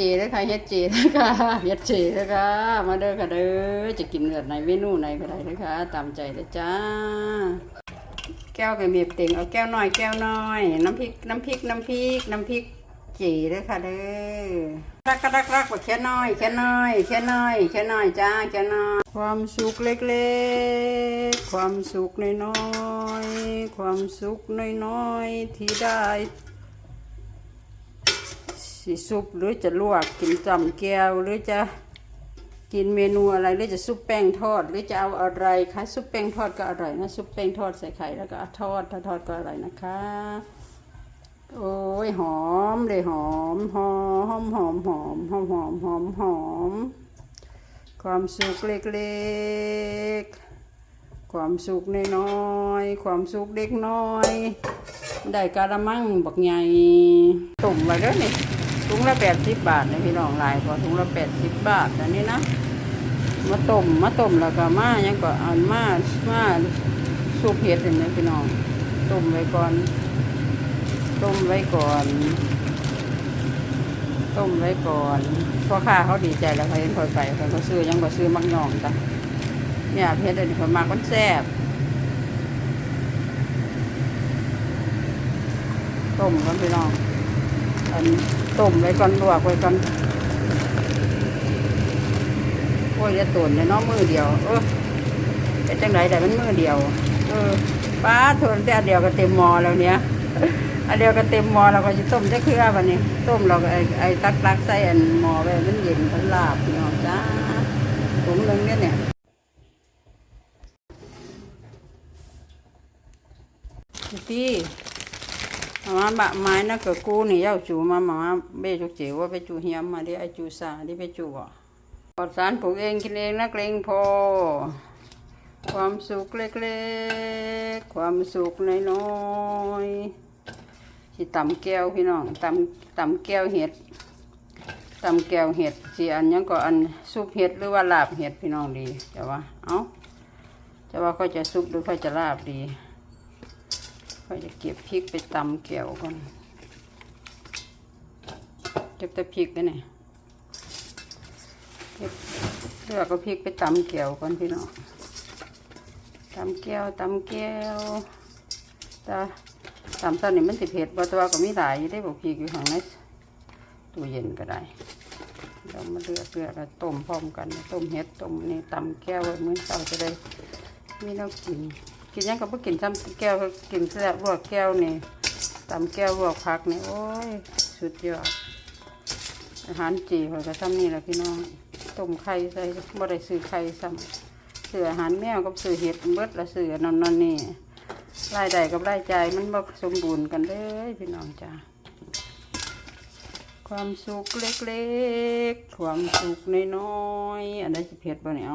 เจเลยค่ะเฮ็ดเจเลยค่ะเฮ็ดเจเลยค่ะ มาเด้อค่ะเด้อจะกินแบบไหนเมนูไหนก็ได้เลยค่ะ ตามใจเลยจ้า แก้วกับเบียบเต็งเอาแก้วน้อยแก้วน้อย น้ำพริกน้ำพริกน้ำพริกน้ำพริกเจเลยค่ะเด้อรักกรักรักว่าแค่น้อยแค่น้อยแค่น้อยแค่น้อยจ้าแค่น้อย ความสุขเล็กๆ ความสุขน้อยๆความสุขน้อยๆที่ได้ สิซุปหรือจะลวกกินจำแก้วหรือจะกินเมนูอะไรหรือจะซุปแป้งทอด หรือจะเอาอะไรคะซุปแป้งทอดก็อร่อยนะซุปแป้งทอดใส่ไข่แล้วก็ทอดถ้าทอดก็อร่อยนะคะ โอ้ยหอมเลยหอมหอมหอมหอมหอมหอมหอมหอมความสุขเล็กๆ ความสุขน้อยๆความสุขเล็กน้อย ได้กะละมังบักใหญ่ตุ่มไว้เด้อนี่ ถุงละแปดสิบบาทนะพี่น้องหลายพอถุงละแปดสิบบาทอันนี้นะมาต้มมาต้มแล้วก็มายังก็อันมามาสูบเห็ดเห็นไหมพี่น้องต้มไว้ก่อนต้มไว้ก่อนต้มไว้ก่อนพ่อค้าเขาดีใจแล้วเขาเห็นคอยไปเขาซื้อยังก็ซื้อมักย่องจ้ะเนี่ยเพชรอันนี้เขามากมันแซ่บต้มก่อนพี่น้อง อันต้มไว้ก่อนลวกไว้ก่อนโอ้ยจะตุ่นในน้องมือเดียว เออเป็นจังไรแต่มันมือเดียว เออป้าทนแต่อันเดียวก็เต็มหมอแล้วเนี้ยอันเดียวก็เต็มหมอเราก็จะต้มจะเครือวันนี้ต้มเราก็ไอ้ไอ้ตักตักใส่อันหมอไว้มันเย็นมันลาบพี่น้องจ้าถุงนึงเนี่ยเนี่ยพี่ mà bạn mai nó cờ cu này giao chủ mà mà bê chục chỉ qua bê chủ hiếm mà đi ai chủ xa đi bê chủ bỏ ปลอดสารปลูกเองกินเองนักเลงพอ ความสุขเล็กๆ ความสุขน้อยๆสิตำแก้วพี่น้องตำตำแก้วเห็ดตำแก้วเห็ดสิอันยังก็อันซุปเห็ดหรือว่าลาบเห็ดพี่น้องดีจะว่า เอ้าจะว่าเขาจะซุปหรือเขาจะลาบดี เขาจะเก็บพริกไปตำแก้วก่อนเก็บแต่พริกนี่นี่เลือกก็พริกไปตำแก้วก่อนพี่น้องตำแก้วตำแก้วต่ตำตอนนี้มันสิเผ็ดบ่ตัวก็มีหลายอยู่ได้บอกพริกอยู่ข้างในตู้เย็นก็ได้เรามาเลือกเลือกแล้วต้มพร้อมกัน ต้มเห็ดต้มนี่ตำแก้วไว้มื้อเช้าจะได้มีแน้ำกิน กินยังก็บ่กินซ้ำแก้วกินแซ่บลวกแก้วนี่ตำแก้วลวกผักนี่โอ้ยสุดยอดอาหารจีเขาก็ซ้ำนี่แหละพี่น้องต้มไข่ใส่บ่ได้ซื้อไข่ซ้ำซื้ออาหารแมวกับซื้อเห็ดเบิดละซื้ออนนนนนี่รายได้กับรายจ่ายมันบ่สมบูรณ์กันเลยพี่น้องจ้าความสุขเล็กๆ ความสุขน้อยๆอันใดสิเผ็ดบ่เนี่ย